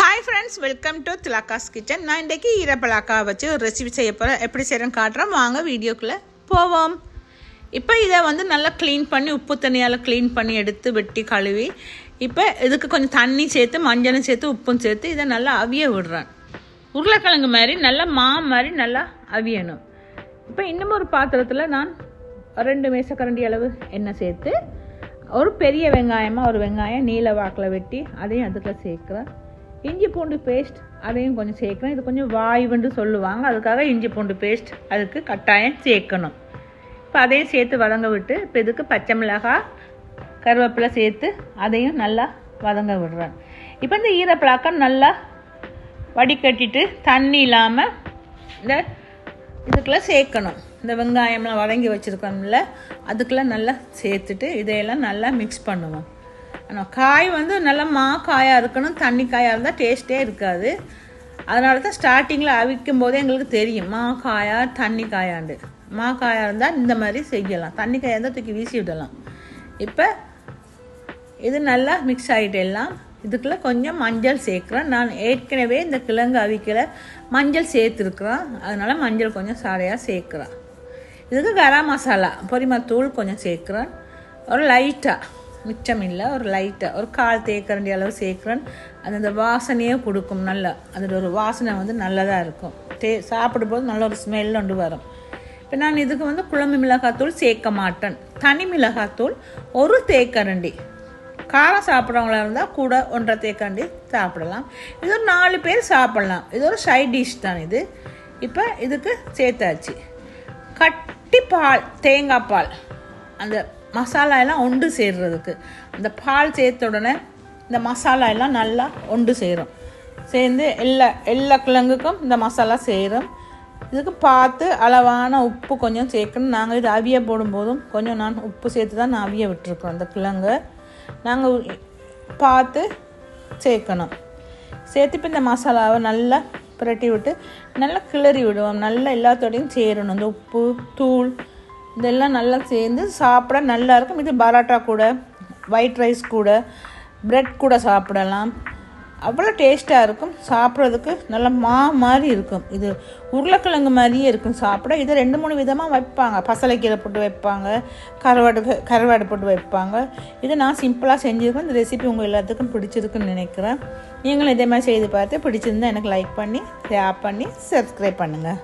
Hi friends welcome to Thilaka's kitchen நான் இன்றைக்கி ஈரப்பலாக்கா வச்சு ஒரு ரெசிபி செய்ய போகிறேன் எப்படி செய்கிறேன்னு காட்டுறேன். வாங்க வீடியோக்குள்ளே போவோம். இப்போ இதை வந்து நல்லா க்ளீன் பண்ணி உப்பு தண்ணியால் க்ளீன் பண்ணி எடுத்து வெட்டி கழுவி இப்போ இதுக்கு கொஞ்சம் தண்ணி சேர்த்து மஞ்சளும் சேர்த்து உப்பும் சேர்த்து இதை நல்லா அவிய விடுறேன். உருளைக்கிழங்கு மாதிரி நல்லா மா மாதிரி நல்லா அவியணும். இப்போ இன்னும் ஒரு பாத்திரத்தில் நான் ரெண்டு மேசக்கரண்டி அளவு எண்ணெய் சேர்த்து ஒரு பெரிய வெங்காயமாக ஒரு வெங்காயம் நீல வாக்கில் வெட்டி அதையும் அதுக்குள்ளே சேர்க்குறேன். இஞ்சி பூண்டு பேஸ்ட் அதையும் கொஞ்சம் சேர்க்கணும். இது கொஞ்சம் வாய்வுன்னு சொல்லுவாங்க. அதுக்காக இஞ்சி பூண்டு பேஸ்ட் அதுக்கு கட்டாயம் சேர்க்கணும். இப்போ அதையும் சேர்த்து வதங்க விட்டு இப்போ இதுக்கு பச்சை மிளகாய் கருவேப்பிலை சேர்த்து அதையும் நல்லா வதங்க விடுறேன். இப்போ இந்த ஈரப்பழக்கம் நல்லா வடிகட்டிட்டு தண்ணி இல்லாமல் இந்த இதுக்கெல்லாம் சேர்க்கணும். இந்த வெங்காயம்லாம் வதங்கி வச்சுருக்கோம்ல அதுக்கெல்லாம் நல்லா சேர்த்துட்டு இதையெல்லாம் நல்லா மிக்ஸ் பண்ணுவோம். ஆனால் காய் வந்து நல்லா மா காயாக இருக்கணும். தண்ணி காயாக இருந்தால் டேஸ்ட்டே இருக்காது. அதனால தான் ஸ்டார்டிங்கில் அவிக்கும் போதே எங்களுக்கு தெரியும். மா காயா தண்ணி காயாண்டு. மா காயாக இருந்தால் இந்த மாதிரி செய்யலாம். தண்ணி காயாக இருந்தால் தூக்கி வீசி விடலாம். இப்போ இது நல்லா மிக்ஸ் ஆகிட்டு எல்லாம். இதுக்குள்ளே கொஞ்சம் மஞ்சள் சேர்க்குறேன் நான் ஏற்கனவே இந்த கிழங்கு அவிக்கல. மஞ்சள் சேர்த்துருக்குறேன் அதனால் மஞ்சள் கொஞ்சம் சாடையாக சேர்க்குறேன் இதுக்கு கரம் மசாலா பொரிமத்தூள் கொஞ்சம் சேர்க்குறேன் ஒரு லைட்டாக மிச்சம் இல்லை ஒரு லைட்டாக ஒரு கால் தேக்கரண்டி அளவு சேர்க்குறேன். அது அந்த வாசனையே கொடுக்கும் நல்லா. அதோட ஒரு வாசனை வந்து நல்லதாக இருக்கும். டே சாப்பிடும்போது நல்ல ஒரு ஸ்மெல் கொண்டு வரும். இப்போ நான் இதுக்கு வந்து குழம்பு மிளகாத்தூள் சேர்க்க மாட்டேன். தனி மிளகாத்தூள் ஒரு தேக்கரண்டி. காரம் சாப்பிட்றவங்களா இருந்தால் கூட ஒன்றரை தேக்கரண்டி சாப்பிடலாம். இது ஒரு நாலு பேர் சாப்பிட்லாம். இது ஒரு சைட் டிஷ் தான் இது. இப்போ இதுக்கு சேர்த்தாச்சு. கட்டி பால் தேங்காய் பால் அந்த மசாலா எல்லாம் ஒன்று சேர்றதுக்கு. அந்த பால் சேர்த்த உடனே இந்த மசாலா எல்லாம் நல்லா ஒன்று சேரும். சேர்ந்து எல்லா எல்லா கிழங்குக்கும் இந்த மசாலா சேரும். இதுக்கு பார்த்து அளவான உப்பு கொஞ்சம் சேர்க்கணும். நாங்கள் இது அவிய போடும்போதும் கொஞ்சம் நான் உப்பு சேர்த்து தான் நான் அவிய விட்டுருக்கோம் அந்த கிழங்கு. நாங்கள் பார்த்து சேர்க்கணும். சேர்த்து இப்போ இந்த மசாலாவை நல்லா புரட்டி விட்டு நல்லா கிளறி விடுவோம். நல்லா எல்லாத்தோடையும் சேரணும். இந்த உப்பு தூள் இதெல்லாம் நல்லா சேர்ந்து சாப்பிட நல்லா இருக்கும். இது பரோட்டா கூட ஒயிட் ரைஸ் கூட ப்ரெட் கூட சாப்பிடலாம். அவ்வளோ டேஸ்ட்டாக இருக்கும். சாப்பிட்றதுக்கு நல்ல மா மாதிரி இருக்கும். இது உருளைக்கிழங்கு மாதிரியே இருக்கும். சாப்பிட இதை ரெண்டு மூணு விதமாக வைப்பாங்க. பசலைக்கீரை போட்டு வைப்பாங்க. கருவாடு கருவாடு போட்டு வைப்பாங்க. இதை நான் சிம்பிளாக செஞ்சுருக்கேன். இந்த ரெசிபி உங்கள் எல்லாத்துக்கும் பிடிச்சிருக்குன்னு நினைக்கிறேன். நீங்களும் இதே மாதிரி செய்து பார்த்து பிடிச்சிருந்தா எனக்கு லைக் பண்ணி ஷேர் பண்ணி சப்ஸ்கிரைப் பண்ணுங்கள்